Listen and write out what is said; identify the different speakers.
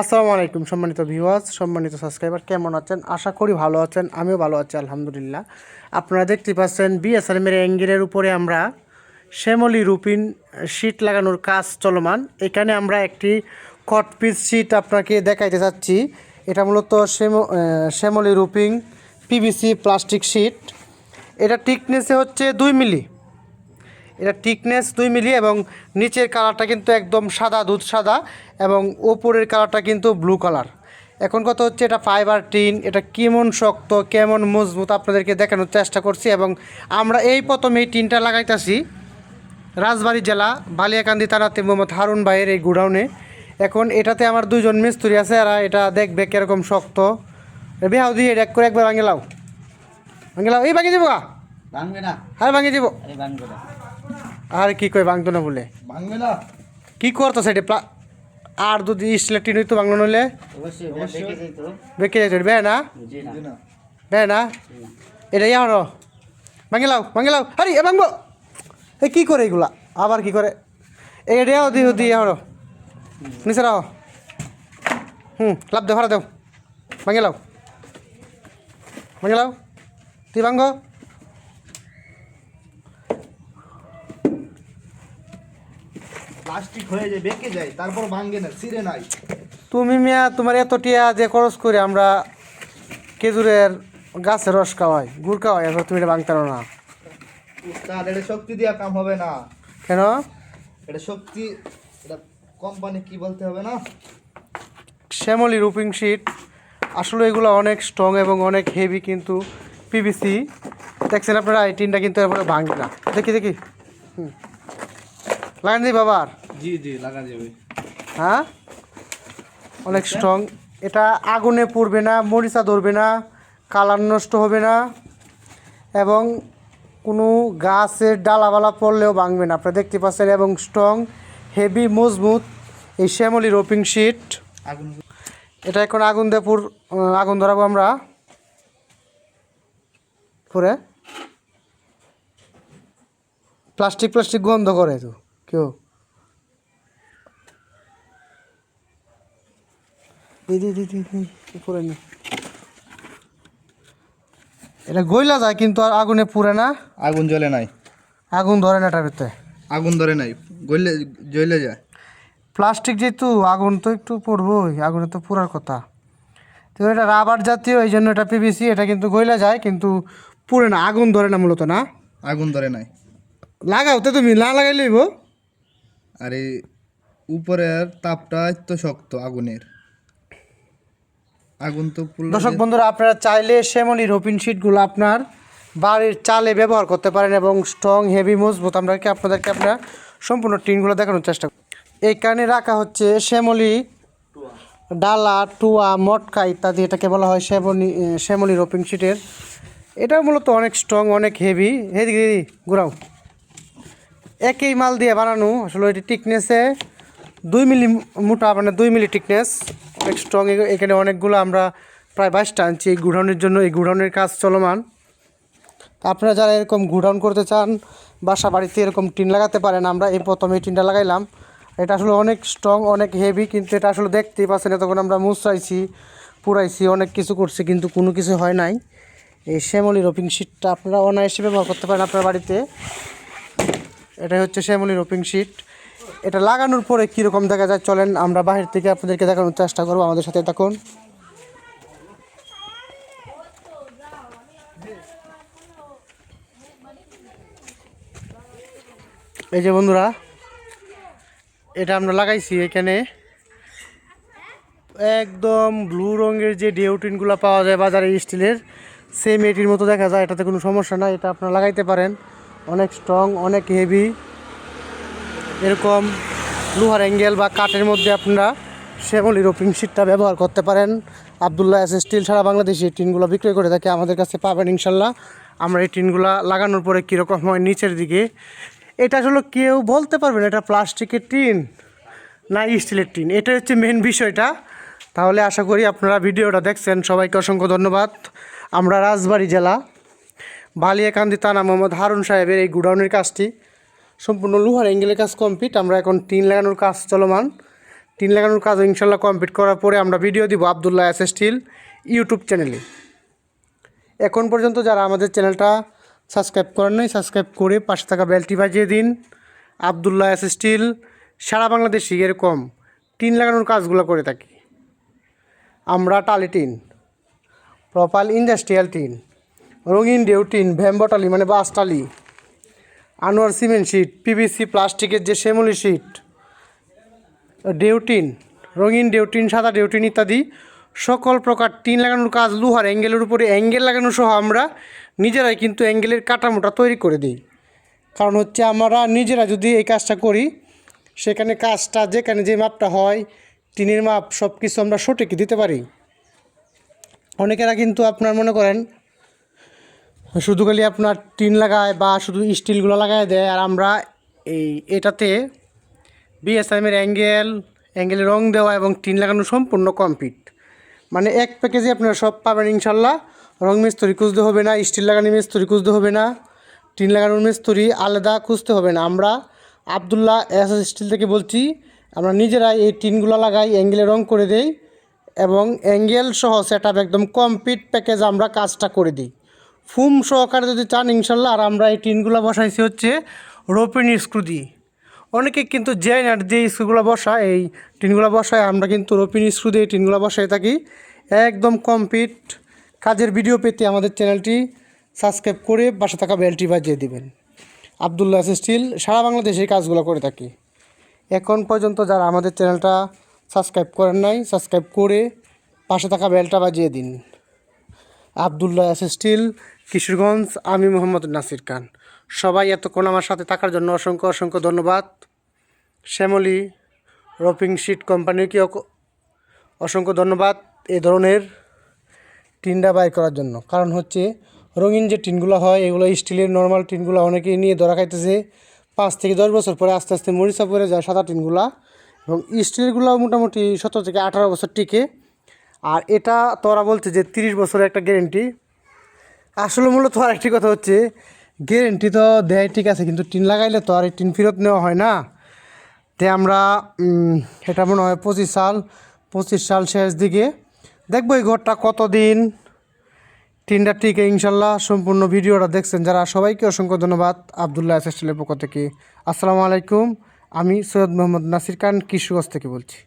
Speaker 1: আসসালামু আলাইকুম, সম্মানিত ভিউয়ার্স সম্মানিত সাবস্ক্রাইবার কেমন আছেন? আশা করি ভালো আছেন, আমিও ভালো আছি, আলহামদুলিল্লাহ। আপনারা দেখতে পাচ্ছেন বিএসআরএমের অ্যাঙ্গেলের উপরে আমরা শ্যামলি রুপিন শীট লাগানোর কাজ চলমান। এখানে আমরা একটি কট পিস শীট আপনাকে দেখাইতে চাচ্ছি এটা মূলত Shyam Shyamoli roofing PVC plastic sheet এটা টিকনেসে হচ্ছে দুই মিলি। এটা টিকনেস দুই মিলি এবং নিচের কালারটা কিন্তু একদম সাদা দুধ সাদা এবং ওপরের কালারটা কিন্তু ব্লু কালার এখন কত হচ্ছে এটা ফাইবার টিন এটা কেমন শক্ত কেমন মজবুত আপনাদেরকে দেখানোর চেষ্টা করছি এবং আমরা এই প্রথম এই টিনটা লাগাইতেছি রাজবাড়ী জেলা বালিয়াকান্দি থানাতে মোহাম্মদ হারুন ভাইয়ের এই গুডাউনে এখন এটাতে আমার দুজন মিস্ত্রি আছে আর এটা দেখবে কীরকম শক্ত। বেহাও দিয়ে এক করে একবার ভাঙে লাও। ভাঙে লাও। এই ভাঙে দিব
Speaker 2: ভাঙবে না।
Speaker 1: আর ভাঙে দিব।
Speaker 2: আরে
Speaker 1: কি কই ভাঙতো না বলে?
Speaker 2: ভাঙবে না।
Speaker 1: কি করতো সেটা? প্লা আর যদি স্টিলের টিন হইতো বাংলা নইলে? বেঁকে যাইতো বে না?
Speaker 2: জি না।
Speaker 1: বে না? এটা ইয়া হলো। ভাঙে লাও ভাঙে লাও। আরে এ ভাঙবো। এ কী করে এগুলা? আবার কি করে? এটাও দি দি ইয়া হলো। নিচে রাও। হুম লাভ দে ভাড়া দেও। ভাঙে লাও। ভাঙে লাও। তুই ভাঙো।
Speaker 3: প্লাস্টিক হয়ে যায় বেঁকে যায় তারপর ভাঙ্গে না ছিঁড়ে নাই।
Speaker 1: তুমি মিয়া তোমার এত টিয়া যে খরচ করে আমরা খেজুরের গাছের রস খাওয়াই গুড় খাওয়াই এবার তুমি এটা ভাঙতে পারো না।
Speaker 3: উস্তাদ এটা শক্তি দিয়া কাম হবে না।
Speaker 1: কেন?
Speaker 3: এটা শক্তি এটা কোম্পানি কি বলতে হবে না?
Speaker 1: Shyamoli roofing sheet. আসলে এগুলো অনেক স্ট্রং এবং অনেক হেভি কিন্তু পিভিসি দেখছেন আপনারা এই টিনটা কিন্তু এরপরে ভাঙবে না। দেখি দেখি। হুম। লাগান দিই বাবার
Speaker 3: জি জি লাগা যাবে
Speaker 1: হ্যাঁ? অনেক স্ট্রং এটা আগুনে পুড়বে না মরিচা ধরবে না কালার নষ্ট হবে না এবং কোনো গাছের ডালাবালা পড়লেও ভাঙবে না। আপনারা দেখতে পাচ্ছেন এবং স্ট্রং হেভি মজবুত এই শ্যামলি রোপিং শিট এটা এখন আগুন দিয়ে পুর আগুন ধরাবো আমরা। পুরে। প্লাস্টিক প্লাস্টিক গন্ধ করে তো। কেউ? দি দি দি দি দি, পুরে নি। এটা গইলা যায় কিন্তু আর আগুনে পুরে না?
Speaker 3: আগুন জ্বলে নাই।
Speaker 1: আগুন ধরে না এটার ভিতরে?
Speaker 3: আগুন ধরে নাই। গলে জ্বলে যায়।
Speaker 1: প্লাস্টিক যেহেতু আগুন তো একটু পড়বই আগুনে তো পুরার কথা। তো এটা রাবার জাতীয় এই জন্য এটা পিভিসি এটা কিন্তু গইলা যায় কিন্তু পুরে না আগুন ধরে না মূলত না?
Speaker 3: আগুন ধরে নাই।
Speaker 1: লাগাও তো তুমি না লাগাই লইব
Speaker 3: আর এই উপরের তাপটা তো শক্ত আগুনের। আগুন তো
Speaker 1: দর্শক বন্ধুরা, আপনারা চাইলে শ্যামলি রোপিন শিটগুলো আপনার বাড়ির চালে ব্যবহার করতে পারেন এবং স্ট্রং হেভি মজবুত। আমরা কি আপনাদেরকে আপনার সম্পূর্ণ টিনগুলো দেখানোর চেষ্টা করি এইখানে রাখা হচ্ছে শ্যামলি ডালা, টুয়া, মটকা ইত্যাদি, এটাকে বলা হয় শ্যামলি শ্যামলি রোপিং শিটের। এটা মূলত অনেক স্ট্রং অনেক হেভি হেদি ঘুরাও। একই মাল দিয়ে বানানো। আসলে এটি টিকনেসে দুই মিলি মোটা মানে দুই মিলি টিকনেস অনেক স্ট্রং এখানে অনেকগুলো আমরা প্রায় বাইশটা আনছি। এই গুডাউনের জন্য, এই গুডাউনের কাজ চলমান। আপনারা যারা এরকম গুডাউন করতে চান, বাসা বাড়িতে এরকম টিন লাগাতে পারেন, আমরা এই প্রথম টিনটা লাগাইলাম। এটা আসলে অনেক স্ট্রং অনেক হেভি কিন্তু এটা আসলে দেখতেই পাচ্ছেন তখন আমরা মুছাইছি পুরাইছি অনেক কিছু করছি, কিন্তু কোনো কিছু হয় নাই। এই শ্যামলি রোপিং শিটটা আপনারা অনায়াসে ব্যবহার করতে পারেন আপনার বাড়িতে। এটা হচ্ছে শ্যামলি রোপিং শিট এটা লাগানোর পরে কীরকম দেখা যায় চলেন, আমরা বাহির থেকে আপনাদেরকে দেখানোর চেষ্টা করব। আমাদের সাথে তখন এই যে বন্ধুরা, এটা আমরা লাগাইছি এখানে। একদম ব্লু রঙের যে ডিওটিনগুলো পাওয়া যায় বাজারে স্টিলের সেম এটির মতো দেখা যায়, এটাতে কোনো সমস্যা নাই, এটা আপনারা লাগাইতে পারেন। অনেক স্ট্রং অনেক হেভি এরকম লোহার অ্যাঙ্গেল বা কাঠের মধ্যে আপনারা শ্যামলি রোপিং শিটটা ব্যবহার করতে পারেন। আবদুল্লাহ এস স্টিল সারা বাংলাদেশে এই টিনগুলো বিক্রয় করে থাকে, আমাদের কাছে পাবেন ইনশাল্লাহ। আমরা এই টিনগুলো লাগানোর পরে কীরকম হয় নিচের দিকে। এটা আসলে কেউ বলতে পারবে না, এটা প্লাস্টিকের টিন না স্টিলের টিন। এটা হচ্ছে মেন বিষয়টা। তাহলে আশা করি আপনারা ভিডিওটা দেখছেন। সবাইকে অসংখ্য ধন্যবাদ। আমরা রাজবাড়ি জেলা। বালিয়াকান্দি থানা মোহাম্মদ হারুন সাহেবের এই গুডাউনের কাজটি। সম্পূর্ণ লোহার অ্যাঙ্গেলের কাজ কমপ্লিট আমরা এখন টিন লাগানোর কাজ চলমান। টিন লাগানোর কাজ ইনশাল্লাহ কমপ্লিট করার পরে আমরা ভিডিও দিব আবদুল্লাহ এস স্টিল ইউটিউব চ্যানেলে এখন পর্যন্ত যারা আমাদের চ্যানেলটা সাবস্ক্রাইব করেন নাই সাবস্ক্রাইব করে পাশে থাকা বেলটি বাজিয়ে দিন। আবদুল্লাহ এস স্টিল, সারা বাংলাদেশে এরকম টিন লাগানোর কাজগুলো করে থাকি। আমরা টালি টিন প্রপাল ইন্ডাস্ট্রিয়াল টিন। রঙিন ডেউটিন ভ্যাম্বটালি মানে বাস টালি আনোয়ার সিমেন্ট শিট, পিভিসি প্লাস্টিকের যে শ্যামলি শিট। ডেউটিন, রঙিন ডেউটিন, সাদা ডেউটিন ইত্যাদি। সকল প্রকার টিন লাগানোর কাজ লোহার অ্যাঙ্গেলের উপরে অ্যাঙ্গেল লাগানো সহ আমরা নিজেরাই কিন্তু অ্যাঙ্গেলের কাটামোটা তৈরি করে দিই। কারণ হচ্ছে আমরা নিজেরা যদি এই কাজটা করি, সেখানে কাজটা যেখানে যে মাপটা হয়, টিনের মাপ সব কিছু আমরা সঠিক দিতে পারি। অনেকেরা কিন্তু আপনার মনে করেন শুধু খালি আপনার টিন লাগায় বা শুধু স্টিলগুলো লাগায় দেয়, আর আমরা এই এটাতে বিএসএমের অ্যাঙ্গেল অ্যাঙ্গেলে রং দেওয়া এবং টিন লাগানো সম্পূর্ণ কমপ্লিট মানে এক প্যাকেজে আপনারা সব পাবেন ইনশাল্লাহ। রং মিস্ত্রি খুঁজতে হবে না, স্টিল লাগানো মিস্ত্রি খুঁজতে হবে না, টিন লাগানোর মিস্ত্রি আলাদা খুঁজতে হবে না। আমরা আবদুল্লাহ এস স্টিল থেকে বলছি, আমরা নিজেরাই এই টিনগুলো লাগাই অ্যাঙ্গেলে রং করে দেই এবং অ্যাঙ্গেল সহ সেট একদম কমপ্লিট প্যাকেজ আমরা কাজটা করে দিই। ফুম সহকারে যদি চান, ইনশাল্লাহ আর আমরা এই টিনগুলো বসাইছি হচ্ছে রোপেন স্ক্রু দিয়ে। অনেকে কিন্তু জেনার দিয়ে স্ক্রুগুলো বসা এই টিনগুলো বসায়, আমরা কিন্তু রোপিন স্ক্রু দিয়ে টিনগুলো বসাই থাকি। একদম কমপ্লিট কাজের ভিডিও পেতে আমাদের চ্যানেলটি সাবস্ক্রাইব করে বাসা থাকা বেলটি বাজিয়ে দিবেন। আবদুল্লাহ স্টিল সারা বাংলাদেশে এই কাজগুলো করে থাকি। এখন পর্যন্ত যারা আমাদের চ্যানেলটা সাবস্ক্রাইব করেন নাই সাবস্ক্রাইব করে পাশে থাকা বেলটা বাজিয়ে দিন। আবদুল্লাহ এস স্টিল, কিশোরগঞ্জ, আমি মোহাম্মদ নাসির খান। সবাই এতক্ষণ আমার সাথে থাকার জন্য অসংখ্য অসংখ্য ধন্যবাদ। শ্যামলি রপিং শিট কোম্পানিকে অসংখ্য ধন্যবাদ এই ধরনের টিনটা বাই করার জন্য। কারণ হচ্ছে রঙিন যে টিনগুলো হয়, এগুলো স্টিলের নর্মাল টিনগুলো অনেকেই নিয়ে ধরা খাইতেছে। পাঁচ থেকে দশ বছর পরে আস্তে আস্তে মরিচা পড়ে যায় সাদা টিনগুলা এবং স্টিলগুলো মোটামুটি সতেরো থেকে আঠারো বছর টিকে। আর এটা তোরা বলছে যে তিরিশ বছরের একটা গ্যারেন্টি আসলে মূলত আর একটি কথা হচ্ছে গ্যারেন্টি তো দেয় ঠিক আছে, কিন্তু টিন লাগাইলে তো আর এই টিন ফেরত নেওয়া হয় না। তে আমরা এটা মনে হয় পঁচিশ সাল পঁচিশ সাল শেষ দিকে দেখব এই ঘরটা কতদিন। টিনটা টিকে ইনশাল্লাহ সম্পূর্ণ ভিডিওটা দেখছেন যারা। সবাইকে অসংখ্য ধন্যবাদ আবদুল্লাহ এসএসটিলের পক্ষ থেকে। আসসালামু আলাইকুম, আমি সৈয়দ মোহাম্মদ নাসির খান কিশোরগঞ্জ থেকে বলছি।